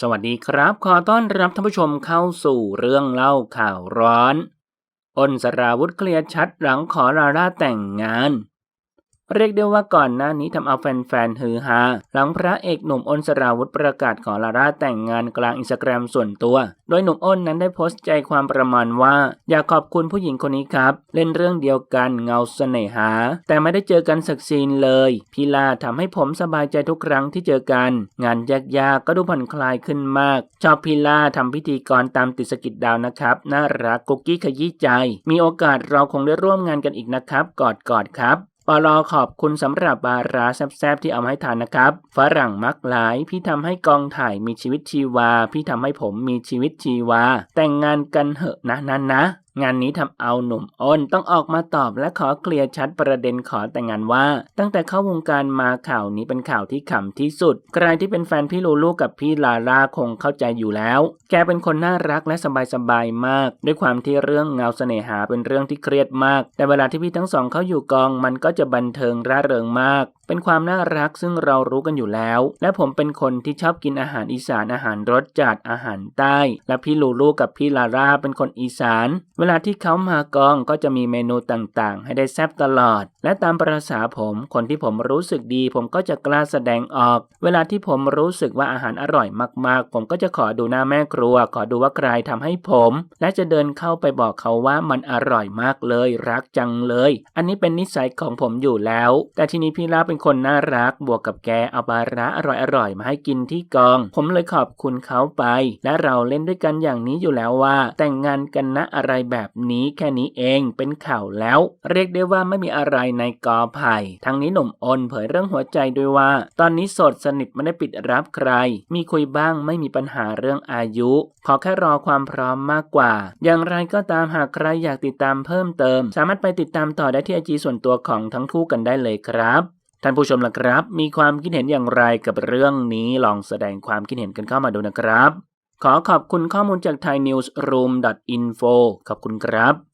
สวัสดีครับ ขอต้อนรับท่านผู้ชมเข้าสู่เรื่องเล่าข่าวร้อน อ้นสราวุธเคลียร์ชัดหลังขอลาล่าแต่งงาน เรียกได้ว่าก่อนหน้านี้ทำเอาแฟนๆฮือฮาหลังพระเอกหนุ่มอ้นสราวุธประกาศขอลาล่าแต่งงานกลางอินสตาแกรมส่วนตัว โดยหนุ่มอ้นนั้นได้โพสต์ใจความประมาณว่า อยากขอบคุณผู้หญิงคนนี้ครับ เล่นเรื่องเดียวกันเงาเสน่หา แต่ไม่ได้เจอกันสักซีนเลย พีลาทำให้ผมสบายใจทุกครั้งที่เจอกัน งานยากๆก็ดูผ่อนคลายขึ้นมาก ชอบพีลาทำพิธีกรตามติดสกิดดาวนะครับน่ารักกุ๊กกี้ขยี้ใจ มีโอกาสเราคงได้ร่วมงานกันอีกนะครับ กอดกอดๆครับ ปลอขอบคุณสำหรับบาราแซบๆที่เอามาให้ทานนะครับ ฝรั่งมักหลาย พี่ทำให้กองถ่ายมีชีวิตชีวา พี่ทำให้ผมมีชีวิตชีวา แต่งงานกันเหอะนะนั้นนะ งานนี้ทำเอาหนุ่มอ้นต้องออกมาตอบและขอเคลียร์ชัดประเด็นขอแต่งงานว่า ตั้งแต่เข้าวงการมาข่าวนี้เป็นข่าวที่ขำที่สุด ใครที่เป็นแฟนพี่ลูลูกับพี่ลาลาคงเข้าใจอยู่แล้ว แกเป็นคนน่ารักและสบายๆมาก ด้วยความที่เรื่องเงาเสน่หาเป็นเรื่องที่เครียดมาก แต่เวลาที่พี่ทั้งสองเขาอยู่กองมันก็จะบันเทิงร่าเริงมาก เป็นความน่ารักซึ่งเรารู้กันอยู่แล้ว และผมเป็นคนที่ชอบกินอาหารอีสานอาหารรสจัดอาหารใต้ และพี่ลูลูกับพี่ลาล่าเป็นคนอีสาน เวลาที่เขามากองก็จะมีเมนูต่างๆ ให้ได้แซ่บตลอด และตามประษาผมคนที่ผมรู้สึกดี ผมก็จะกล้าแสดงออก เวลาที่ผมรู้สึกว่าอาหารอร่อยมากๆ ผมก็จะขอดูหน้าแม่ครัว ขอดูว่าใครทำให้ผม และจะเดินเข้าไปบอกเขาว่ามันอร่อยมากเลย รักจังเลย อันนี้เป็นนิสัยของผมอยู่แล้ว แต่ทีนี้พี่ลาเป็นคนน่ารักบวกกับแกเอาปลาร้าอร่อยๆมาให้กินที่กอง ผมเลยขอบคุณเขาไป และเราเล่นด้วยกันอย่างนี้อยู่แล้วว่า แต่งงานกันนะอะไรแบบนี้แค่นี้เองเป็นข่าวแล้ว เรียกได้ว่าไม่มีอะไรในกอไผ่ทั้งนี้หนุ่มอ้นเผยเรื่องหัวใจด้วยว่า ตอนนี้โสดสนิทไม่ได้ปิดรับใคร มีคุยบ้างไม่มีปัญหาเรื่องอายุ ขอแค่รอความพร้อมมากกว่า อย่างไรก็ตามหากใครอยากติดตามเพิ่มเติม สามารถไปติดตามต่อได้ที่ไอจีส่วนตัวของทั้งคู่กันได้เลยครับ ท่านผู้ชมล่ะครับ มีความคิดเห็นอย่างไรกับเรื่องนี้ลองแสดงความคิดเห็นกันเข้ามาดูนะครับ ขอขอบคุณข้อมูลจาก thainewsroom.info ขอบคุณครับ